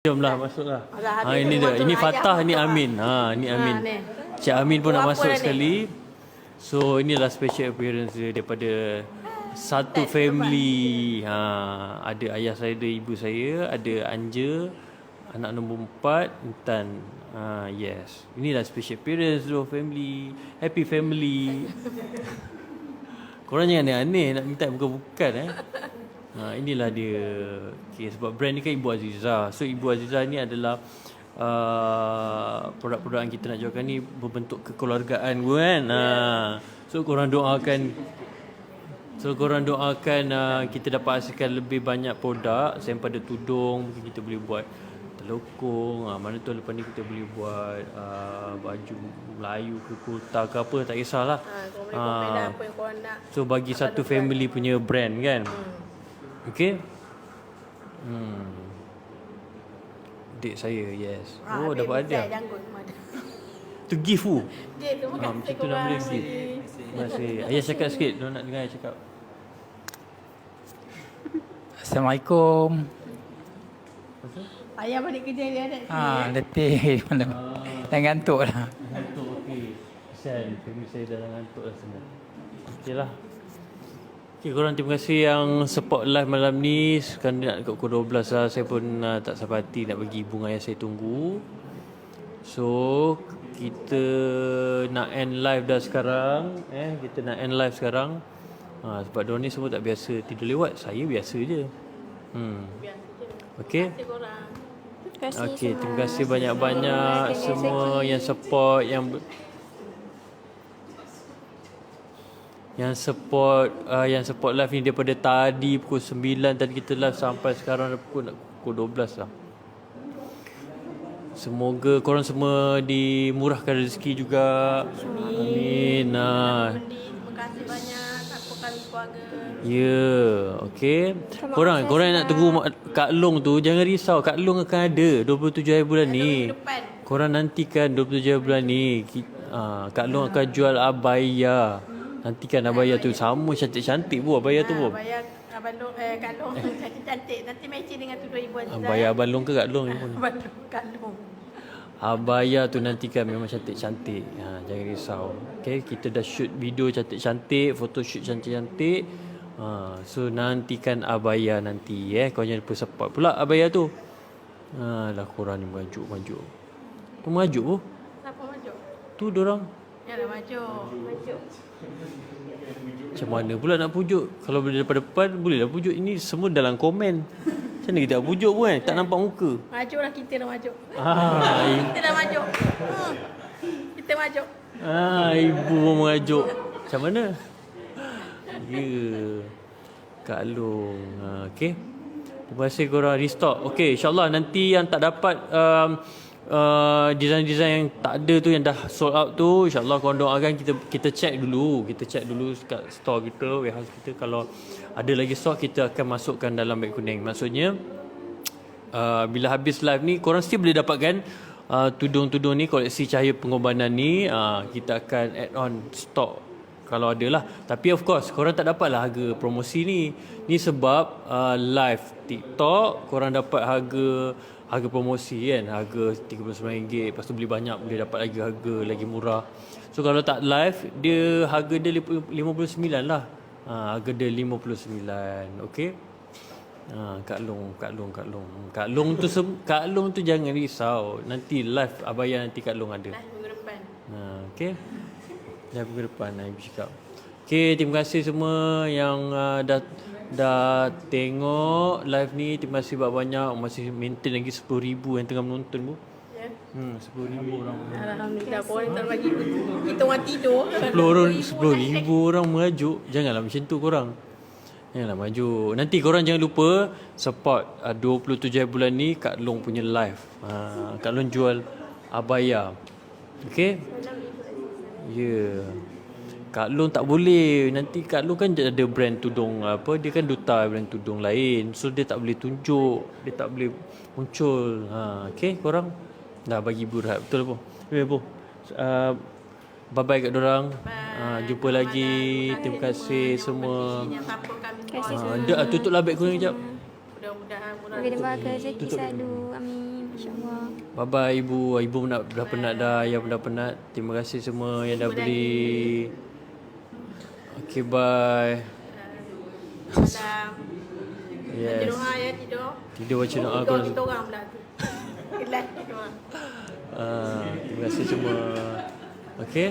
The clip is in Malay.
Jomlah masuklah. Ha ini dia. Ini Fatah ni. Amin. Ha ni Ha, Amin. Cik Amin pun nak masuk ni? sekali. So inilah special appearance dia daripada satu family. Ha ada ayah saya, ada ibu saya, ada Anja, anak nombor empat, Intan. Ha yes. Inilah special appearance dua family. Happy family. Korang jangan aneh-aneh nak minta bukan-bukan eh. Ha, inilah dia. Okay, sebab brand ni kan Ibu Aziza. So Ibu Aziza ni adalah uh, produk-produk yang kita nak jualkan ni berbentuk kekeluargaan pun kan. Ha, so korang doakan So korang doakan uh, kita dapat hasilkan lebih banyak produk selain pada tudung mungkin kita boleh buat telokong uh, mana tu lepas ni kita boleh buat uh, baju Melayu ke kurta ke apa tak kisahlah. Ha, nak. So bagi satu family punya brand kan. Okay. Hmm. Dek saya yes. Ha, oh dapat hadiah. ada. Tu gift tu. Dia terima Ha, kasih macam tu nama dia gift. Terima kasih. Ayah cakap sikit. Dia nak dengar ayah cakap. Assalamualaikum. Ayah balik kerja dia ada. Ha, letih malam. Dah ngantuk lah. Ngantuk okey. Kesian family saya dah ngantuk lah semua. Okey lah. Okay, korang terima kasih yang support live malam ni. Sekarang nak dekat pukul 12 lah. Saya pun uh, tak sabar hati nak bagi bunga yang saya tunggu. So, kita nak end live dah sekarang. Eh, kita nak end live sekarang. Ha, sebab diorang ni semua tak biasa tidur lewat. Saya biasa je. Hmm. Okay. Terima kasih korang. Okey, terima kasih banyak-banyak semua yang support yang yang support uh, yang support live ni daripada tadi pukul 9 tadi kita live sampai sekarang dah pukul nak pukul 12 lah. Semoga korang semua dimurahkan rezeki juga. Amin. Nah. Mendi, terima kasih banyak kami keluarga. Ya, yeah, okey. Korang, korang yang nak tunggu Kak Long tu jangan risau. Kak Long akan ada 27 hari bulan ni. Depan. Korang nantikan 27 hari bulan ni. Ah, Kak Long akan jual abaya. Nantikan abaya tu sama cantik-cantik bu abaya tu bu. Ha, bayar Abang Long, eh, Kak Long cantik-cantik. Nanti matching dengan tu 2000 Aziza. Abaya Abang Long ke Kak Long pun. Abang Long, Kak Long. Abaya tu nantikan memang cantik-cantik. Ha, jangan risau. Okay, kita dah shoot video cantik-cantik, foto shoot cantik-cantik. Ha, so nantikan abaya nanti eh. Kau jangan lupa support pula abaya tu. Ha, lah korang ni maju-maju. Tu maju bu. Siapa maju? Tu dorang. Dah maju. Maju. Macam mana pula nak pujuk? Kalau boleh daripada depan, bolehlah pujuk. Ini semua dalam komen. Macam mana kita nak pujuk pun kan? Tak nampak muka. Maju lah kita dah maju. Ah, Kita dah maju. Hmm. Kita maju. ah, ibu pun mengajuk. Macam mana? Ya. Kak Long. Ha, okay. Terima kasih korang restock. Okay, insyaAllah nanti yang tak dapat um, uh, design-design yang tak ada tu yang dah sold out tu insyaAllah korang doakan kita kita check dulu. Kita check dulu kat store kita warehouse kita. Kalau ada lagi stock kita akan masukkan dalam beg kuning. Maksudnya uh, bila habis live ni korang still boleh dapatkan uh, tudung-tudung ni koleksi cahaya pengorbanan ni. Uh, kita akan add on stock kalau ada lah. Tapi of course korang tak dapat lah harga promosi ni. Ni sebab uh, live TikTok korang dapat harga harga promosi kan harga RM39 lepas tu beli banyak boleh dapat lagi harga lagi murah so kalau tak live dia harga dia RM59 lah ha, harga dia RM59 okay Ha, Kak Long, Kak Long, Kak Long. Kak Long tu sem- Kak Long tu jangan risau. Nanti live abaya nanti Kak Long ada. Dah minggu depan. Ha, okey. Dah minggu depan Ibu cakap. Okey, terima kasih semua yang uh, dah dah tengok live ni. Terima kasih banyak-banyak. Masih maintain lagi 10,000 yang tengah menonton bu. Ya. Hmm, 10,000 orang. Alhamdulillah korang tak bagi kita orang tidur. 10 orang 10,000 orang merajuk. Janganlah macam tu korang. Janganlah maju. Nanti korang jangan lupa support uh, 27 hari bulan ni Kak Long punya live. Uh, Kak Long jual abaya. Okay? Ya. Yeah. Kak Long tak boleh. Nanti Kak Long kan ada brand tudung apa dia kan duta brand tudung lain. So dia tak boleh tunjuk, dia tak boleh muncul. Ha, okay korang dah bagi ibu rehat. Betul apa? Ibu. Uh, bye bye kat dorang. Uh, jumpa lagi. Terima kasih semua. Yang support kami Ah, dah tutuplah beg kuning kejap. Mudah-mudahan murah dimurahkan rezeki selalu. Amin. InsyaAllah. Bye bye ibu. Ibu nak dah penat dah, ayah pun dah penat. Terima kasih semua yang dah beli. Okay bye. Salam. Yes. Doa ya tidur. Tidur baca doa Tidur kita orang pula tu. Kelas tidur. Ah, terima kasih semua. Okay.